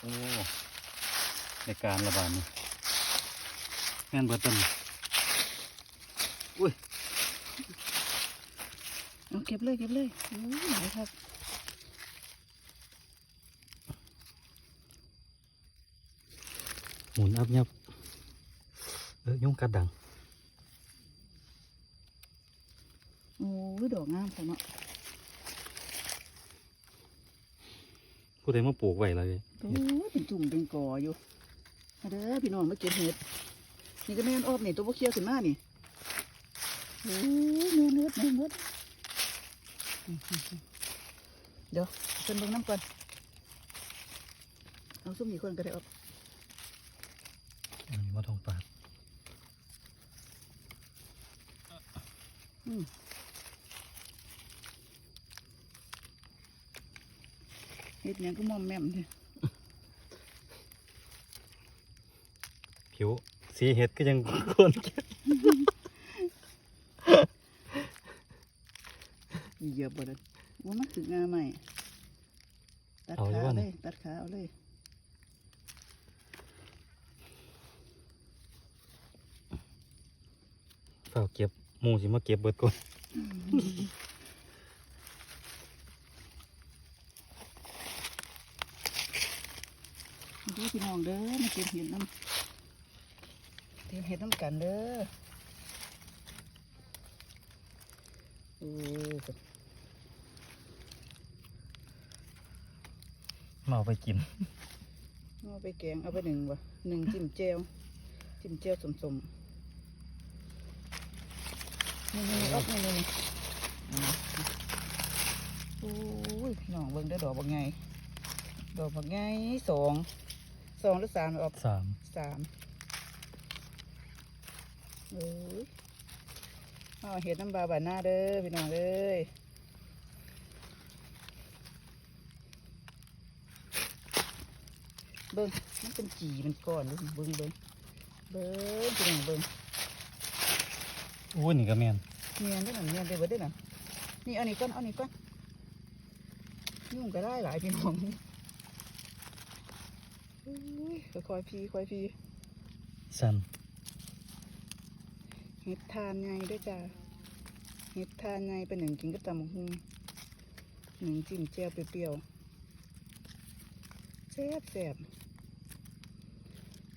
โอ้ในการระบาดนี่แม่นเบิดต้นอุ้ยเอาเก็บเลยเก็บเลยโอ้ยไหนครับหมุนอับยับเออยุ่งกัดดังโอ้ยดอกงามค่ะเนาะ ผู้ใดมาปลูกไว้เลยโอ้ยเป็นจุ่มเป็นกออยู่มาเด้อพี่น้องมาเก็บเห็ดนี่ก็แม่นออบนี่ตัวพวกเคี้ยวขึ้นมานี่โอ้ยแม่นเฮ็ดแม่นเฮ็ดเดี๋ยวเพิ่นเบิ่งน้ำก่อนเอาซุ่มอีกคนก็ได้ออบอันนี้มาทองปาดอืม เฮ็ดหยังก็มอมแม่มเด้ผิวสีเห็ดก็ยังคนเก็บเหยียบบ่ได้ว่ามันถึงงาใหม่ตัดขาเลย ตัดขาเอาเลยเปล่าเก็บหมูสิมาเก็บเบิดก่อนูพี่น้องเด้อมาเก็บเห็ดน้ำเก็บเห็ดน้ำกันเด้อโอ้ยมาเอาไปกินเอาไปแกงเอาไปหนึ่งวะหนึ่งจิ้มเจลจิ้มเจลสมสมนี่นี่ออกนี่นี่โอ้ยพี่น้องเบิ่งได้อดอกบักไงดอกบักไงสอง สองหรือสามออกสามสามเอ้ยเอาเห็ดน้ำบาบานหน้าเด้อพี่น้องเอ้ยเบิ้งมันเป็นจีมันก้อนลูกเบิ้งเบิ้งเบิ้งพี่น้องเบิ้งอู้นี่ก็แม่นเนียนได้หนังเนียนได้เบิดได้หนังนี่เอานี่ก้อนเอานี่ก้อนยุ่งก็ได้หลายพี่น้องเอ้ย ค่อยๆพี่ค่อยๆพี่สันเห็ดทานไงด้วยจ้าเห็ดทานไงเป็นหนึ่งกินกับตำบักหุ่งหนึ่งจิ้มแจ่วเปรี้ยวๆแซ่บแซ่บ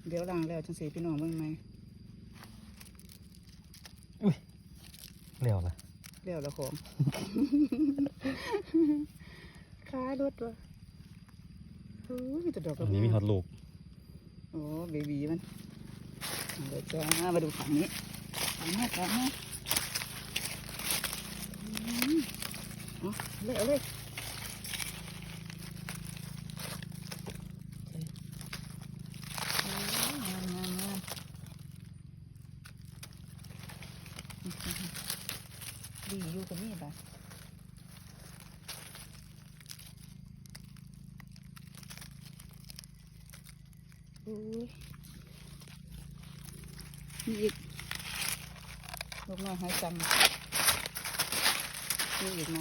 เดี๋ยวล้างแล้วจังสีพี่น้องเบิ่งไหมเลี้ยวละเดี๋ยวละของค้ารถวะโอ้ยมีแต่ดอกอักับนนี้มีฮอตลูกโอ้เบบีมันเอาเลยจ้ามาดูฝั่งนี้ฝั่งนี้ฝั่งนี้อืมเอาเลยเอาเลยโอ้ยงามงามงามดีอยู่กับนี่ป่ะ โอ้ยมีอีกลูกน้อยหายจังมีอีกไหม